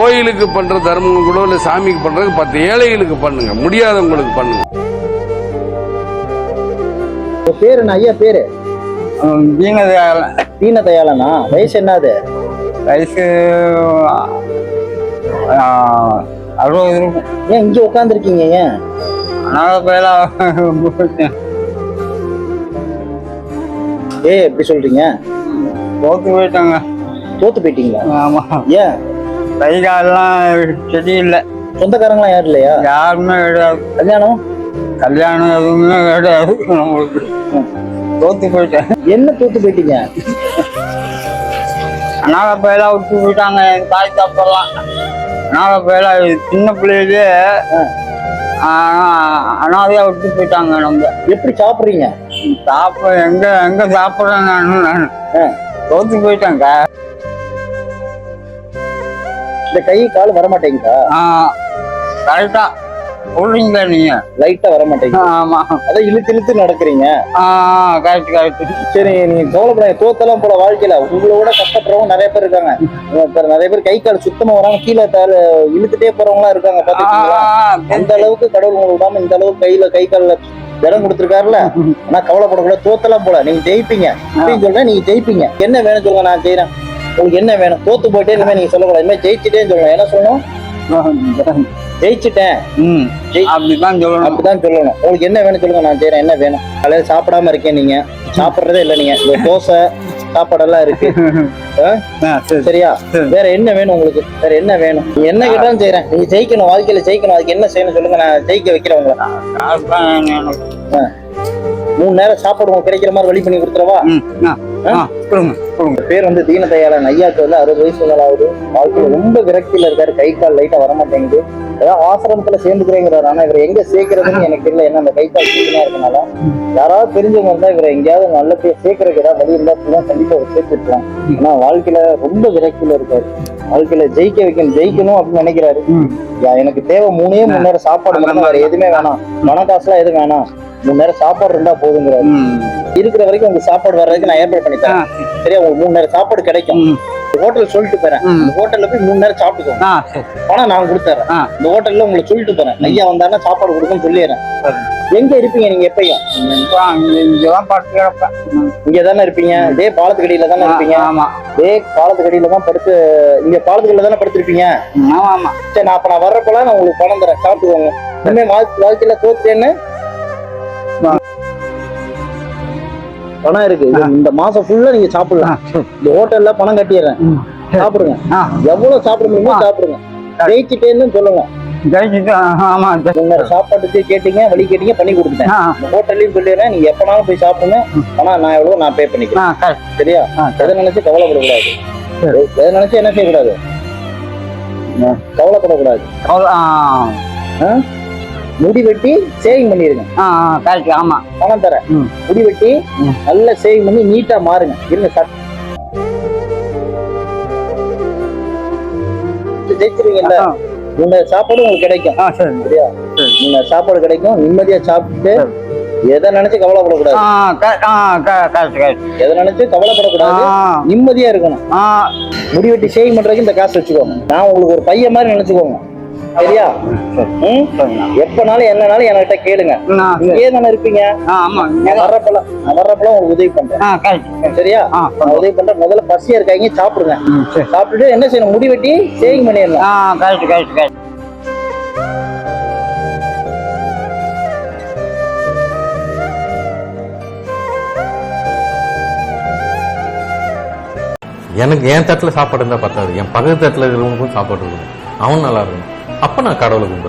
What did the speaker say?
கோயிலுக்கு பண்ற தர்மம் கூட இல்ல சாமிக்கு பண்றது பத்து ஏழைகளுக்கு பண்ணுங்க. முடியாதவங்களுக்கு பண்ணுங்க. பேரு என்ன? ஐயா பேரு? தீனதயாள் தீன தயாளனா வயசு என்னது? வயசு அறுபது. இருக்கும் ஏன் இங்க உட்காந்துருக்கீங்க ஏன்? நாங்கள் பேலாம் ஏ எப்படி சொல்றீங்க? தோத்து போயிட்டாங்க. தோத்து போயிட்டீங்களா? ஆமாம் ஏன்? கை காலெல்லாம் சரியில்லை. சொந்தக்காரங்களாம் யாரும் இல்லையா? யாருமே கிடையாது. கல்யாணம்? கல்யாணம் எதுவுமே கிடையாது. நம்மளுக்கு தோத்து போயிட்டேன். என்ன தோத்து போயிட்டீங்க? நாகப்பயிலாம் விட்டு போயிட்டாங்க. என் தாய் தப்பெல்லாம். நாகப்பயிலாம் சின்ன பிள்ளையிலே அனாதையா விட்டு போயிட்டாங்க நம்ம. எப்படி சாப்பிடுறீங்க? சாப்பிட எங்க எங்க சாப்பிட்றேன் நான் நான். தோத்து போயிட்டேங்க இந்த கை கால் வர மாட்டேங்குதா கரெக்டா சொல்றீங்களா நீங்க? லைட்டா வர மாட்டேங்குது ஆமா. அதான் இழுத்து இழுத்து நடக்கிறீங்க. ஆ கரெக்ட் கரெக்ட் சரி நீங்க கவலைப்படாத. தோத்தெல்லாம் போல வாழ்க்கையில. உங்களோட கஷ்டப்படுறவங்க நிறைய பேர் இருக்காங்க. நிறைய பேர் கை கால் சுத்தமா வராம கீழே தாழ இழுத்துட்டே போறவங்க இருக்காங்க பாத்துக்கீங்களா அந்த அளவுக்கு கடவுள் உங்களுக்கு விடாம இந்த அளவுக்கு கையில கை கால்ல இடம் கொடுத்துருக்காருல்ல? ஆனா கவலைப்படக்கூடாது. தோத்தெல்லாம் போல. நீங்க ஜெயிப்பீங்க. அப்படின்னு சொல்றேன் நீங்க ஜெயிப்பீங்க. என்ன வேணும் சொல்லுங்க நான் செய்யறேன் உங்களுக்கு என்ன வேணும்? தோத்து போயிட்டே இனிமே நீங்க சொல்லக்கூடாது. இனிமே ஜெயிச்சுட்டேன்னு சொல்லணும் என்ன சொல்லணும்? ஜெயிச்சுட்டேன். ம். அப்படிதான் சொல்லணும். அப்படிதான் சொல்லணும். உங்களுக்கு என்ன வேணும் சொல்லுங்க. நான் செய்யறேன் என்ன வேணும்? காலையில சாப்பிடாம இருக்கேன் நீங்க. சாப்பிடுறதே இல்லை நீங்க. இந்த தோசை சாப்பாடெல்லாம் இருக்கு. சரியா? சரி. வேற என்ன வேணும் உங்களுக்கு? வேற என்ன வேணும்? என்ன கேட்டாலும் செய்யறேன் நீங்க ஜெயிக்கணும். வாழ்க்கையில ஜெயிக்கணும். அதுக்கு என்ன செய்யணும் சொல்லுங்க. நான் ஜெயிக்க வைக்கிறேன் உங்களை. மூணு நேரம் சாப்பாடு உங்களுக்கு கிடைக்கிற மாதிரி வழி பண்ணி கொடுத்துறவா கொடுங்க கொடுங்க பேர் வந்து தீனதயாளன். ஐயாக்கு வந்து அறுபது வயசு ஆகுது. வாழ்க்கையில ரொம்ப விரக்தியில இருக்காரு. கை கால் லைட்டா வர மாட்டேங்குது ஏதாவது ஆசிரமத்துல சேர்ந்துக்கிறேங்கிறாரு. ஆனா இவரை எங்க சேர்க்கறதுன்னு எனக்கு தெரியல. ஏன்னா அந்த கை கால் சீக்கிரம் இருக்கனால. யாராவது தெரிஞ்சவங்க இருந்தா இவரை எங்கேயாவது நல்ல பேர் சேர்க்கறதுக்கு ஏதாவது வழி இருந்தா தான் கண்டிப்பா அவர் சேர்த்து விட்டுருவோம் ஆனா வாழ்க்கையில ரொம்ப விரக்தியில இருக்காரு. வாழ்க்கையில ஜெயிக்க வைக்கணும். ஜெயிக்கணும் அப்படின்னு நினைக்கிறாரு. எனக்கு தேவை மூணே மூணு நேரம் சாப்பாடு வேற எதுவுமே வேணாம். பண காசுலாம் எதுவும் வேணாம். மூணு நேரம் சாப்பாடு இருந்தா போதுங்கிறாரு. இருக்கிற வரைக்கும் உங்களுக்கு சாப்பாடு வர்றதுக்கு நான் ஏற்பாடு பண்ணி ஆ, தரேன் சரியா? உங்களுக்கு மூணு நேரம் சாப்பாடு கிடைக்கும். ஹோட்டல் சொல்லிட்டு போறேன். இந்த ஹோட்டல்ல போய் மூணு நேரம் சாப்பிட்டுக்கோங்க. பணம் நான் கொடுத்துறேன். இந்த ஹோட்டல்ல உங்களுக்கு சொல்லிட்டு போறேன். ஐயா வந்தாருன்னா சாப்பாடு கொடுக்குன்னு சொல்லிடுறேன். எங்க இருப்பீங்க நீங்க எப்பயும்? இங்கதான் படுத்து கிடப்பேன். இங்க தானே இருப்பீங்க? இதே பாலத்துக்கடியில தானே இருப்பீங்க? ஆமா. இதே பாலத்துக்கடியில தான் படுத்து இங்க பாலத்துக்கடியில தானே படுத்திருப்பீங்க? ஆமா ஆமா. சரி நான் அப்ப நான் வர்றப்பெல்லாம் நான் உங்களுக்கு பணம் தரேன். சாப்பிட்டுக்கோங்க. இனிமே வாழ்க்கை- வாழ்க்கையில தோத்துட்டேன்னு பணம் இருக்கு. இந்த மாசம் ஃபுல்லா நீங்க சாப்பிடலாம். இந்த ஹோட்டல்ல பணம் கட்டிடுறேன். சாப்பிடுங்க. எவ்வளவு சாப்பிட முடியுமோ. சாப்பிடுங்க. ஜெயிச்சுட்டேன்னு சொல்லுங்க சாப்பாட்டுக்கு கேட்டீங்க வழி கேட்டீங்க பண்ணி கொடுத்துட்டேன். ஹோட்டல்லையும் சொல்லிடுறேன். நீங்க எப்பனாலும் போய் சாப்பிடுங்க. ஆனா நான் எவ்வளவு நான் பே பண்ணிக்கிறேன். சரியா? எதை நினைச்சு கவலைப்படக்கூடாது. எதை நினைச்சு என்ன செய்யக்கூடாது? கவலைப்படக்கூடாது? முடி வெட்டி சேவிங் பண்ணிருங்க. கரெக்ட் ஆமா. பணம் தரேன். முடி வெட்டி. நல்ல சேவிங் பண்ணி நீட்டா மாறுங்க. இருங்க சட் ஜெயிச்சிருவீங்கல்ல. இந்த சாப்பாடு உங்களுக்கு கிடைக்கும். சரி. சரியா? சரி. நீங்க சாப்பாடு கிடைக்கும். நிம்மதியா சாப்பிட்டு எதை நினைச்சு கவலைப்படக்கூடாது. எதை நினைச்சு கவலைப்படக்கூடாது. நிம்மதியா இருக்கணும். முடி வெட்டி சேவிங் பண்றதுக்கு இந்த காசு வச்சுக்கோங்க. நான் உங்களுக்கு ஒரு பையன் மாதிரி நினைச்சுக்கோங்க. சரியா எப்பனாலும் என்னனாலும் என்கிட்ட கேளுங்க. இங்கே தானே இருப்பீங்க வர்றப்பெல்லாம் வர்றப்பெல்லாம் உங்களுக்கு உதவி பண்றேன். சரியா? நான் உதவி பண்றேன். முதல்ல பசியா இருக்காங்க சாப்பிடுங்க. சாப்பிட்டுட்டு என்ன செய்யணும்? முடி வெட்டி சேவிங் பண்ணிடலாம். Correct correct correct. எனக்கு என் தட்டில் சாப்பாடு இருந்தால் பத்தாது. என் பக்கத்து தட்டில் இருக்கிறவங்களுக்கும் சாப்பாடு இருக்கணும் அவன் நல்லா இருக்கணும். அப்போ நான் கடவுளை கும்பிட்றேன்.